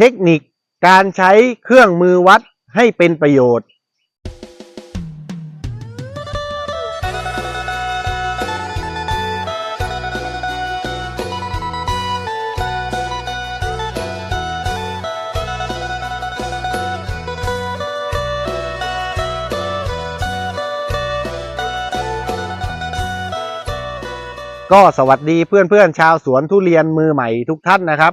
เทคนิคการใช้เครื่องมือวัดให้เป็นประโยชน์ ก็สวัสดีเพื่อนๆชาวสวนทุเรียนมือใหม่ทุกท่านนะครับ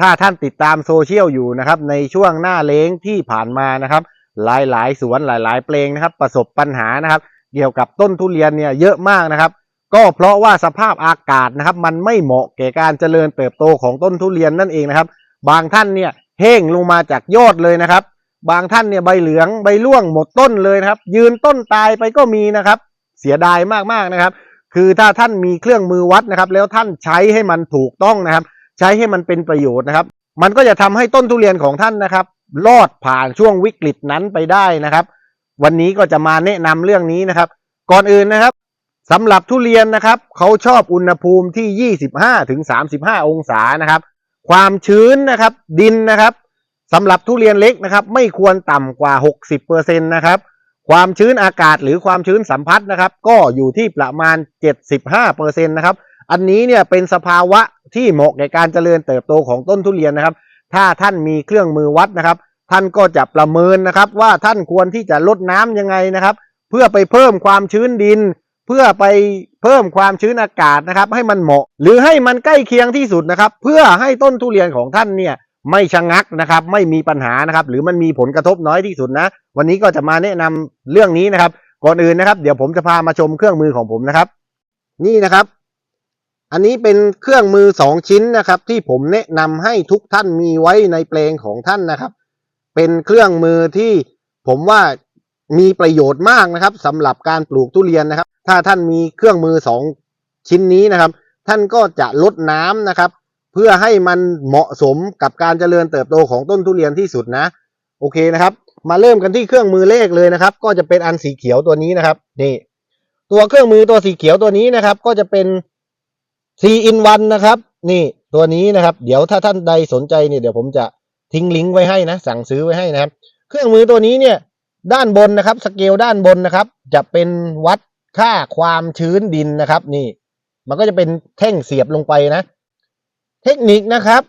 ถ้าท่านติดตามโซเชียลอยู่นะครับในช่วงหน้าเล้งที่ผ่านมานะครับ หลายๆ สวนหลาย ๆ เปลงนะครับ ประสบปัญหานะครับ เกี่ยวกับต้นทุเรียนเนี่ยเยอะมากนะครับ ก็เพราะว่าสภาพอากาศนะครับ มันไม่เหมาะแก่การเจริญเติบโตของต้นทุเรียนนั่นเองนะครับ บางท่านเนี่ยเห้งลงมาจากยอดเลยนะครับ บางท่านเนี่ยใบเหลืองใบร่วงหมดต้นเลยนะครับ ยืนต้นตายไปก็มีนะครับ เสียดายมากๆนะครับ คือถ้าท่านมีเครื่องมือวัดนะครับ แล้วท่านใช้ให้มันถูกต้องนะครับ ใช้ให้มันเป็นประโยชน์นะครับ มันก็จะทำให้ต้นทุเรียนของท่านนะครับ รอดผ่านช่วงวิกฤตนั้นไปได้นะครับ วันนี้ก็จะมาแนะนำเรื่องนี้นะครับ ก่อนอื่นนะครับสำหรับทุเรียนนะครับเขาชอบอุณหภูมิที่ 25ถึง35 องศานะครับ ความชื้นนะครับ ดินนะครับสำหรับทุเรียนเล็กนะครับ ไม่ควรต่ำกว่า 60%นะครับ ความชื้นอากาศหรือความชื้นสัมพัทธ์นะครับ ก็อยู่ที่ประมาณ 75%นะครับ อันนี้เนี่ยเป็นสภาวะ ที่เหมาะแก่การเจริญเติบโตของต้นทุเรียนนะครับ ถ้าท่านมีเครื่องมือวัดนะครับ ท่านก็จะประเมินนะครับ ว่าท่านควรที่จะลดน้ำยังไงนะครับ เพื่อไปเพิ่มความชื้นดิน เพื่อไปเพิ่มความชื้นอากาศนะครับ ให้มันเหมาะ หรือให้มันใกล้เคียงที่สุดนะครับ เพื่อให้ต้นทุเรียนของท่านเนี่ยไม่ชะงักนะครับ ไม่มีปัญหานะครับ หรือมันมีผลกระทบน้อยที่สุดนะ วันนี้ก็จะมาแนะนำเรื่องนี้นะครับ ก่อนอื่นนะครับ เดี๋ยวผมจะพามาชมเครื่องมือของผมนะครับ นี่นะครับ อันนี้เป็นเครื่องมือสองชิ้นนะครับ ที่ผมแนะนำให้ทุกท่านมีไว้ในเพลงของท่านนะครับ เป็นเครื่องมือที่ผมว่ามีประโยชน์มากนะครับสำหรับการปลูกทุเรียนนะครับ ถ้าท่านมีเครื่องมือสองชิ้นนี้นะครับ ท่านก็จะลดน้ำนะครับ เพื่อให้มันเหมาะสมกับการเจริญเติบโตของต้นทุเรียนที่สุดนะ โอเคนะครับ มาเริ่มกันที่เครื่องมือเลขเลยนะครับ ก็จะเป็นอันสีเขียวตัวนี้นะครับนี่ตัวเครื่องมือตัวสีเขียวตัวนี้นะครับ ก็จะเป็น 4 in 1นะครับ นี่ตัวนี้นะครับ เดี๋ยวถ้าท่านใดสนใจเนี่ยเดี๋ยวผมจะทิ้งลิงก์ไว้ให้นะ สั่งซื้อไว้ให้นะครับ เครื่องมือตัวนี้เนี่ยด้านบนนะครับ สเกลด้านบนนะครับ จะเป็นวัดค่าความชื้นดินนะครับ นี่ มันก็จะเป็นแท่งเสียบลงไปนะ เทคนิคนะครับ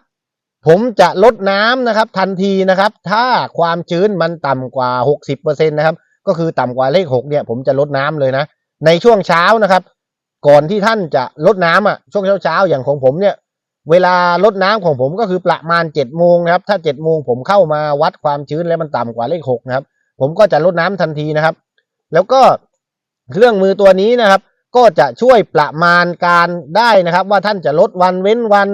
ผมจะลดน้ำนะครับ ทันทีนะครับ ถ้าความชื้นมันต่ำกว่า 60%นะครับ ก็คือต่ำกว่าเลข6เนี่ย ผมจะลดน้ำเลยนะ ในช่วงเช้านะครับ ก่อนที่ท่านจะลดน้ำอะช่วงเช้าๆอย่างของผมเนี่ย เวลาลดน้ำของผมก็คือประมาณ7จ็ดโมงนะครับ ถ้า7จ็ดโมงผมเข้ามาวัดความชื้นแล้วมันต่ำกว่าเลขหกนะครับ ผมก็จะลดน้ำทันทีนะครับ แล้วก็เครื่องมือตัวนี้นะครับ ก็จะช่วยประมาณการได้นะครับ ว่าท่านจะลดวันเว้นวัน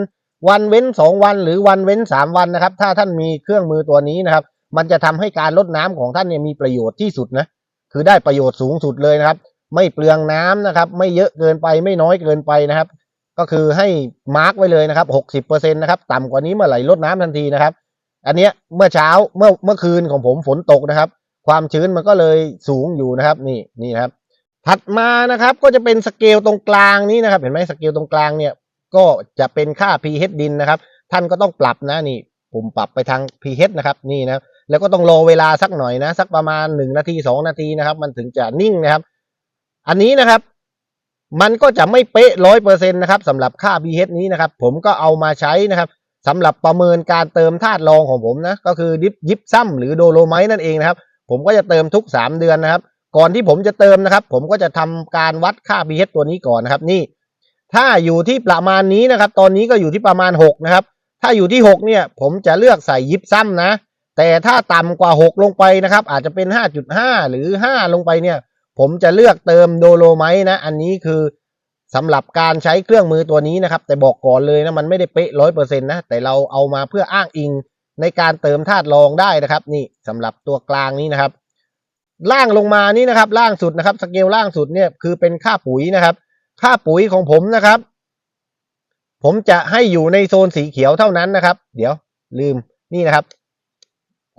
วันเว้นสองวัน หรือวันเว้นสามวันนะครับ ถ้าท่านมีเครื่องมือตัวนี้นะครับ มันจะทำให้การลดน้ำของท่านเนี่ยมีประโยชน์ที่สุดนะคือได้ประโยชน์สูงสุดเลยนะครับ ไม่เปลืองน้ำนะครับ ไม่เยอะเกินไปไม่น้อยเกินไปนะครับ ก็คือให้มาร์กไว้เลยนะครับหกสิบเปอร์เซ็นต์นะครับ ต่ำกว่านี้เมื่อไหร่ลดน้ำทันทีนะครับ อันเนี้ยเมื่อเช้าเมื่อเมื่อคืนของผมฝนตกนะครับ ความชื้นมันก็เลยสูงอยู่นะครับ นี่นี่นะครับ ถัดมานะครับก็จะเป็นสเกลตรงกลางนี้นะครับ เห็นไหมสเกลตรงกลางเนี่ย ก็จะเป็นค่า pH ดินนะครับ ท่านก็ต้องปรับนะนี่ผมปรับไปทาง pH นะครับนี่นะแล้วก็ต้องรอเวลาสักหน่อยนะ สักประมาณหนึ่งนาทีสองนาทีนะครับ มันถึงจะนิ่งนะครับ อันนี้นะครับ มันก็จะไม่เป๊ะร้อยเปอร์เซ็นต์นะครับสำหรับค่า pH นี้นะครับ ผมก็เอามาใช้นะครับสำหรับประเมินการเติมธาตุรองของผมนะก็คือดิฟยิปซัมหรือโดโลไมต์นั่นเองนะครับ ผมก็จะเติมทุกสามเดือนนะครับ ก่อนที่ผมจะเติมนะครับ ผมก็จะทำการวัดค่า pH ตัวนี้ก่อนนะครับนี่ ถ้าอยู่ที่ประมาณนี้นะครับ ตอนนี้ก็อยู่ที่ประมาณหกนะครับ ถ้าอยู่ที่หกเนี่ย ผมจะเลือกใส่ยิปซัมนะ แต่ถ้าต่ำกว่าหกลงไปนะครับ อาจจะเป็นห้าจุดห้าหรือห้าลงไปเนี่ย ผมจะเลือกเติมโดโลไมต์นะ อันนี้คือสำหรับการใช้เครื่องมือตัวนี้นะครับ แต่บอกก่อนเลยนะ มันไม่ได้เป๊ะร้อยเปอร์เซ็นต์นะ แต่เราเอามาเพื่ออ้างอิงในการเติมธาตุรองได้นะครับ นี่สำหรับตัวกลางนี้นะครับ ล่างลงมานี่นะครับ ล่างสุดนะครับ สเกลล่างสุดเนี่ยคือเป็นค่าปุ๋ยนะครับ ค่าปุ๋ยของผมนะครับ ผมจะให้อยู่ในโซนสีเขียวเท่านั้นนะครับ เดี๋ยวลืมนี่นะครับ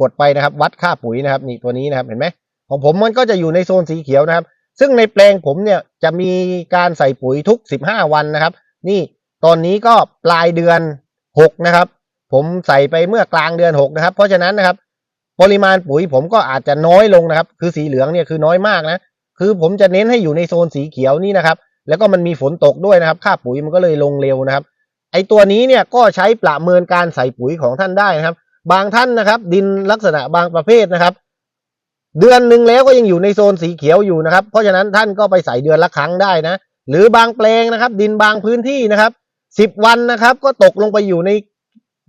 กดไปนะครับ วัดค่าปุ๋ยนะครับ นี่ตัวนี้นะครับ เห็นไหม ของผมมันก็จะอยู่ในโซนสีเขียวนะครับ ซึ่งในแปลงผมเนี่ยจะมีการใส่ปุ๋ยทุก 15 วันนะครับ นี่ตอนนี้ก็ปลายเดือน 6 นะครับ ผมใส่ไปเมื่อกลางเดือนหกนะครับ เพราะฉะนั้นนะครับ ปริมาณปุ๋ยผมก็อาจจะน้อยลงนะครับ คือสีเหลืองเนี่ยคือน้อยมากนะ คือผมจะเน้นให้อยู่ในโซนสีเขียวนี่นะครับ แล้วก็มันมีฝนตกด้วยนะครับ ค่าปุ๋ยมันก็เลยลงเร็วนะครับ ไอตัวนี้เนี่ยก็ใช้ประเมินการใส่ปุ๋ยของท่านได้นะครับ บางท่านนะครับ ดินลักษณะบางประเภทนะครับ เดือนหนึ่งแล้วก็ยังอยู่ในโซนสีเขียวอยู่นะครับ เพราะฉะนั้นท่านก็ไปใส่เดือนละครั้งได้นะ หรือบางแปลงนะครับ ดินบางพื้นที่นะครับสิบวันนะครับ ก็ตกลงไปอยู่ใน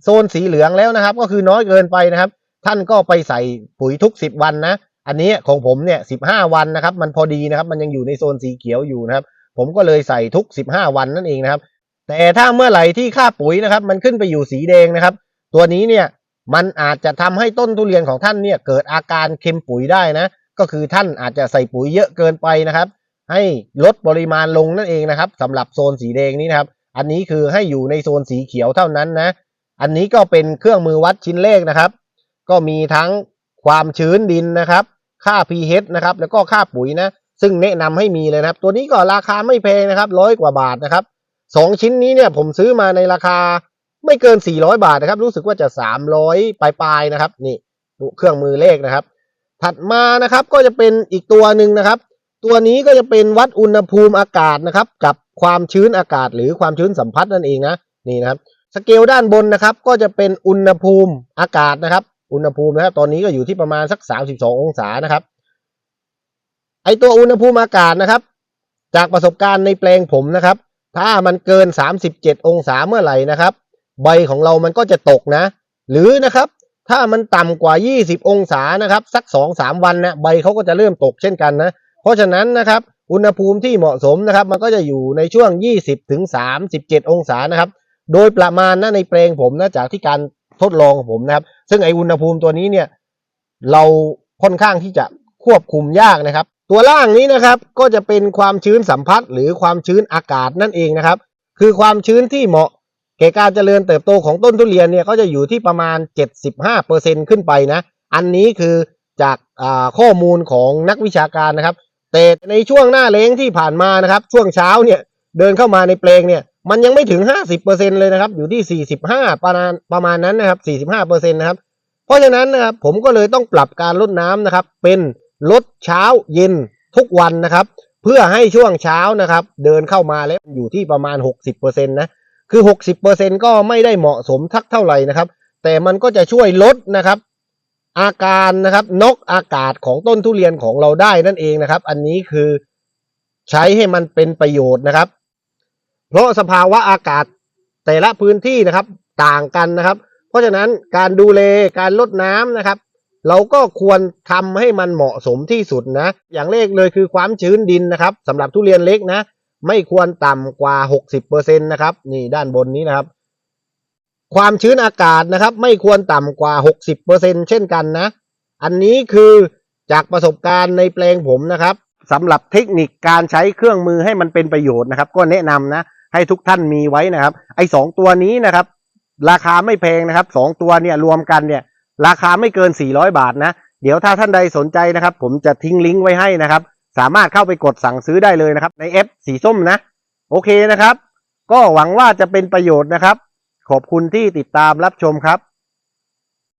โซนสีเหลืองแล้วนะครับ ก็คือน้อยเกินไปนะครับ ท่านก็ไปใส่ปุ๋ยทุกสิบวันนะ อันนี้ของผมเนี่ยสิบห้าวันนะครับ มันพอดีนะครับ มันยังอยู่ในโซนสีเขียวอยู่นะครับ ผมก็เลยใส่ทุกสิบห้าวันนั่นเองนะครับ แต่ถ้าเมื่อไหร่ที่ค่าปุ๋ยนะครับ มันขึ้นไปอยู่สีแดงนะครับ ตัวนี้เนี่ย มันอาจจะทำให้ต้นทุเรียนของท่านเนี่ยเกิดอาการเค็มปุ๋ยได้นะ ก็คือท่านอาจจะใส่ปุ๋ยเยอะเกินไปนะครับ ให้ลดปริมาณลงนั่นเองนะครับสำหรับโซนสีแดงนี้นะครับ อันนี้คือให้อยู่ในโซนสีเขียวเท่านั้นนะ อันนี้ก็เป็นเครื่องมือวัดชิ้นเลขนะครับ ก็มีทั้งความชื้นดินนะครับ ค่า pH นะครับ แล้วก็ค่าปุ๋ยนะ ซึ่งแนะนำให้มีเลยนะครับ ตัวนี้ก็ราคาไม่แพงนะครับร้อยกว่าบาทนะครับสองชิ้นนี้เนี่ยผมซื้อมาในราคา ไม่เกิน 400 บาทนะครับ รู้สึกว่าจะ 300 ปลายๆนะครับ นี่เครื่องมือเลขนะครับ ถัดมานะครับก็จะเป็นอีกตัวหนึ่งนะครับ ตัวนี้ก็จะเป็นวัดอุณหภูมิอากาศนะครับ กับความชื้นอากาศหรือความชื้นสัมผัสนั่นเองนะนี่นะครับสเกลด้านบนนะครับ ก็จะเป็นอุณหภูมิอากาศนะครับ อุณหภูมินะครับ ตอนนี้ก็อยู่ที่ประมาณสัก 32 องศานะครับ ไอตัวอุณหภูมิอากาศนะครับ จากประสบการณ์ในแปลงผมนะครับ ถ้ามันเกิน 37 องศาเมื่อไหร่นะครับ ใบของเรามันก็จะตกนะ หรือนะครับ ถ้ามันต่ำกว่า 20 องศานะครับ สัก 2-3 วันนะใบเขาก็จะเริ่มตกเช่นกันนะ เพราะฉะนั้นนะครับ อุณหภูมิที่เหมาะสมนะครับ มันก็จะอยู่ในช่วง 20ถึง37 องศานะครับ โดยประมาณนะในแปลงผมนะจากที่การทดลองของผมนะครับ ซึ่งไออุณหภูมิตัวนี้เนี่ยเราค่อนข้างที่จะควบคุมยากนะครับ ตัวล่างนี้นะครับก็จะเป็นความชื้นสัมผัสหรือความชื้นอากาศนั่นเองนะครับ คือความชื้นที่เหมาะ แก่การเจริญเติบโตของต้นทุเรียนเนี่ยก็จะอยู่ที่ประมาณ 75%ขึ้นไปนะ อันนี้คือจากข้อมูลของนักวิชาการนะครับ แต่ในช่วงหน้าเล้งที่ผ่านมานะครับ ช่วงเช้าเนี่ยเดินเข้ามาในแปลงเนี่ยมันยังไม่ถึง 50%เลยนะครับ อยู่ที่ 45 ประมาณประมาณนั้นนะครับ 45%นะครับ เพราะฉะนั้นนะครับผมก็เลยต้องปรับการลดน้ำนะครับ เป็นลดเช้าเย็นทุกวันนะครับ เพื่อให้ช่วงเช้านะครับ เดินเข้ามาแล้วอยู่ที่ประมาณ 60%นะ คือ 60%ก็ไม่ได้เหมาะสมทักเท่าไหร่นะครับ แต่มันก็จะช่วยลดนะครับ อาการนะครับนกอากาศของต้นทุเรียนของเราได้นั่นเองนะครับ อันนี้คือใช้ให้มันเป็นประโยชน์นะครับ เพราะสภาวะอากาศแต่ละพื้นที่นะครับต่างกันนะครับ เพราะฉะนั้นการดูแลการลดน้ำนะครับ เราก็ควรทำให้มันเหมาะสมที่สุดนะ อย่างแรกเลยคือความชื้นดินนะครับสำหรับทุเรียนเล็กนะ ไม่ควรต่ำกว่า 60%นะครับนี่ด้านบนนี้นะครับ ความชื้นอากาศนะครับ ไม่ควรต่ำกว่า 60%เช่นกันนะ อันนี้คือจากประสบการณ์ในแปลงผมนะครับสำหรับเทคนิคการใช้เครื่องมือให้มันเป็นประโยชน์นะครับ ก็แนะนำนะ ให้ทุกท่านมีไว้นะครับ ไอ้สองตัวนี้นะครับ ราคาไม่แพงนะครับสองตัวเนี่ยรวมกันเนี่ย ราคาไม่เกิน 400 บาทนะ เดี๋ยวถ้าท่านใดสนใจนะครับ ผมจะทิ้งลิงก์ไว้ให้นะครับ สามารถเข้าไปกดสั่งซื้อได้เลยนะครับ ในแอปสีส้มนะ โอเคนะครับ ก็หวังว่าจะเป็นประโยชน์นะครับ ขอบคุณที่ติดตามรับชมครับ